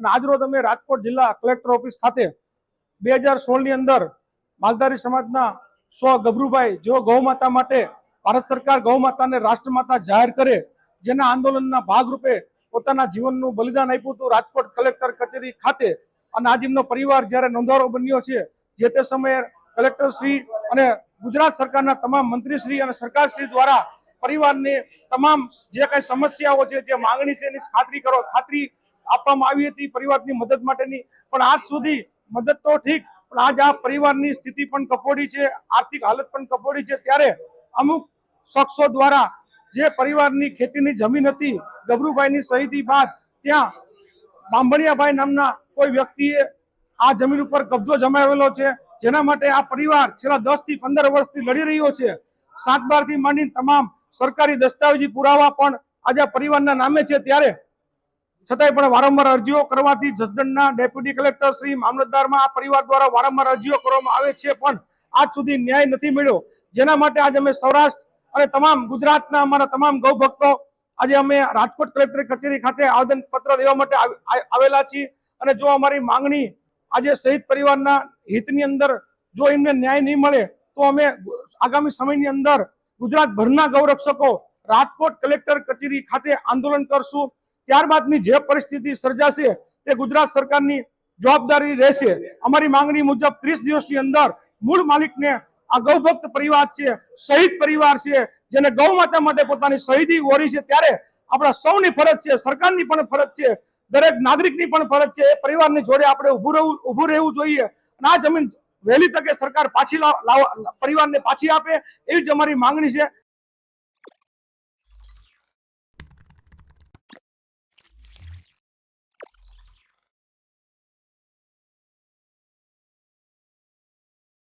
અને આજરોજ અમે રાજકોટ જિલ્લા કલેક્ટર ઓફિસ ખાતે બે હજાર સોળની અંદર માલધારી સમાજના સ્વ ગભરુભાઈ જેઓ ગૌમાતા માટે ભારત સરકાર ગૌમાતાને રાષ્ટ્રમાતા જાહેર કરે, જેના આંદોલનના ભાગરૂપે પોતાના જીવનનું બલિદાન આપ્યું હતું રાજકોટ કલેક્ટર કચેરી ખાતે. અને આજ એમનો પરિવાર જ્યારે નોંધારો બન્યો છે, જે તે સમયે કલેક્ટર શ્રી અને ગુજરાત સરકારના તમામ મંત્રીશ્રી અને સરકારશ્રી દ્વારા પરિવારની તમામ જે કઈ સમસ્યાઓ છે, જે માંગણી છે, એની ખાતરી કરો, ખાતરી આપવામાં આવી હતી, પરિવારની મદદ માટેની. પણ આજ સુધી મદદ તો ઠીક, પણ આજ આ પરિવારની સ્થિતિ પણ કફોડી છે, આર્થિક હાલત પણ કફોડી છે. ત્યારે અમુક શખ્સો દ્વારા જે પરિવારની ખેતીની જમીન હતી ગભરુભાઈની શહીદી બાદ ત્યાં બાંભણિયાભાઈ નામના કોઈ વ્યક્તિએ આ જમીન ઉપર કબજો જમાવેલો છે. જેના માટે આ પરિવાર છેલ્લા દસથી પંદર વર્ષથી લડી રહ્યો છે. સાત બારથી માંડીને તમામ સરકારી દસ્તાવેજી પુરાવા પણ આજે પરિવારના નામે છે. ત્યારે છતાંય પણ વારંવાર અરજીઓ કરવાથી જસદણના ડેપ્યુટી કલેક્ટર શ્રી મામલતદારમાં આ પરિવાર દ્વારા વારંવાર અરજીઓ કરવામાં આવે છે, પણ આજ સુધી ન્યાય નથી મળ્યો. જેના માટે આજે અમે સૌરાષ્ટ્ર અને તમામ ગુજરાતના અમારા તમામ ગૌ ભક્તો આજે અમે રાજકોટ કલેક્ટર કચેરી ખાતે આવેદન પત્ર દેવા માટે આવ- આવેલા છીએ. અને જો અમારી માંગણી આજે શહીદ પરિવારના હિતની અંદર જો એમને ન્યાય નહીં મળે, તો અમે આગામી સમયની અંદર ગુજરાતભરના ગૌરક્ષકો રાજકોટ કલેક્ટર કચેરી ખાતે આંદોલન કરશું. ત્યારબાદની જે પરિસ્થિતિ સર્જાશે તે ગુજરાત સરકારની જવાબદારી રહેશે. અમારી માંગણી મુજબ ત્રીસ દિવસની અંદર મૂળ માલિકને આ ગૌભક્ત પરિવાર છે, શહીદ પરિવાર છે, જેને ગૌ માતા માટે પોતાની શહીદી ઓરી છે, ત્યારે આપણા સૌની ફરજ છે, સરકારની પણ ફરજ છે, દરેક નાગરિકની પણ ફરજ છે, એ પરિવારની જોડે આપણે ઊભું રહેવું ઊભું રહેવું જોઈએ. અને આ જમીન વહેલી તકે સરકાર પાછી પરિવારને પાછી આપે, એવી જ અમારી માંગણી છે.